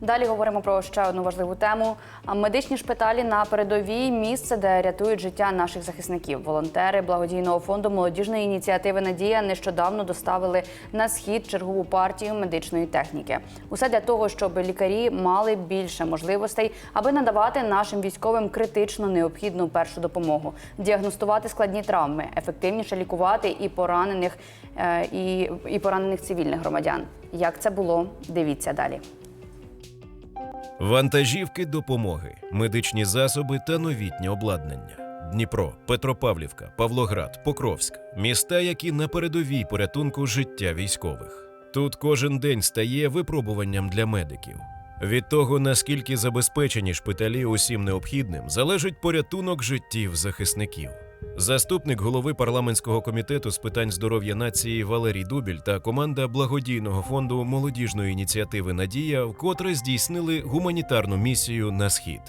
Далі говоримо про ще одну важливу тему: медичні шпиталі на передовій місце, де рятують життя наших захисників. Волонтери благодійного фонду молодіжної ініціативи Надія нещодавно доставили на схід чергову партію медичної техніки. Усе для того, щоб лікарі мали більше можливостей, аби надавати нашим військовим критично необхідну першу допомогу, діагностувати складні травми, ефективніше лікувати і поранених е, і, і поранених цивільних громадян. Як це було? Дивіться далі. Вантажівки допомоги, медичні засоби та новітнє обладнання. Дніпро, Петропавлівка, Павлоград, Покровськ міста, які на передовій порятунку життя військових. Тут кожен день стає випробуванням для медиків. Від того, наскільки забезпечені шпиталі усім необхідним, залежить порятунок життів захисників. Заступник голови парламентського комітету з питань здоров'я нації Валерій Дубіль та команда благодійного фонду молодіжної ініціативи Надія вкотре здійснили гуманітарну місію на схід.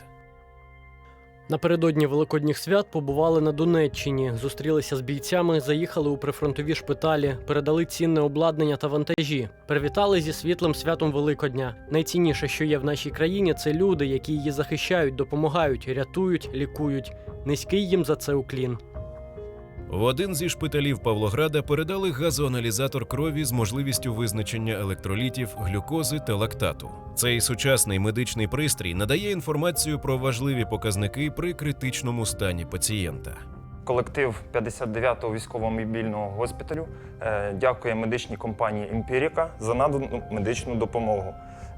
Напередодні великодніх свят побували на Донеччині, зустрілися з бійцями, заїхали у прифронтові шпиталі, передали цінне обладнання та вантажі, привітали зі світлим святом Великодня. Найцінніше, що є в нашій країні, це люди, які її захищають, допомагають, рятують, лікують. Низький їм за це уклін. В один зі шпиталів Павлограда передали газоаналізатор крові з можливістю визначення електролітів, глюкози та лактату. Цей сучасний медичний пристрій надає інформацію про важливі показники при критичному стані пацієнта. Колектив 59-го військово-мобільного госпіталю е, дякує медичній компанії Емпіріка за надану медичну допомогу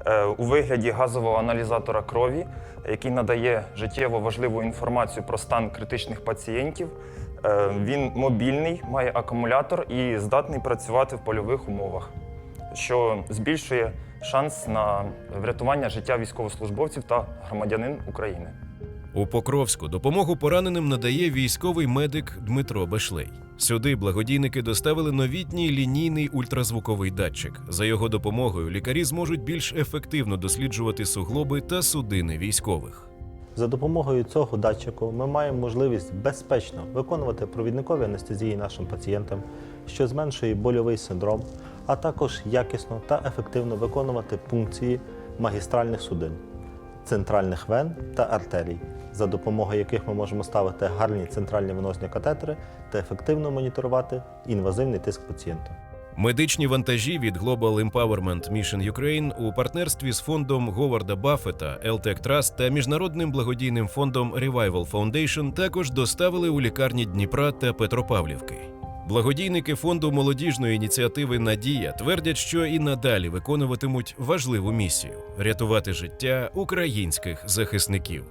е, у вигляді газового аналізатора крові, який надає життєво важливу інформацію про стан критичних пацієнтів. Е, Він мобільний, має акумулятор і здатний працювати в польових умовах, що збільшує шанс на врятування життя військовослужбовців та громадянин України. У Покровську допомогу пораненим надає військовий медик Дмитро Бешлей. Сюди благодійники доставили новітній лінійний ультразвуковий датчик. За його допомогою лікарі зможуть більш ефективно досліджувати суглоби та судини військових. За допомогою цього датчику ми маємо можливість безпечно виконувати провідникові анестезії нашим пацієнтам, що зменшує больовий синдром, а також якісно та ефективно виконувати пункції магістральних судин, центральних вен та артерій, за допомогою яких ми можемо ставити гарні центральні венозні катетери та ефективно моніторувати інвазивний тиск пацієнта. Медичні вантажі від Global Empowerment Mission Ukraine у партнерстві з фондом Говарда Баффета, LTEC Trust та міжнародним благодійним фондом Revival Foundation також доставили у лікарні Дніпра та Петропавлівки. Благодійники фонду молодіжної ініціативи Надія твердять, що і надалі виконуватимуть важливу місію рятувати життя українських захисників.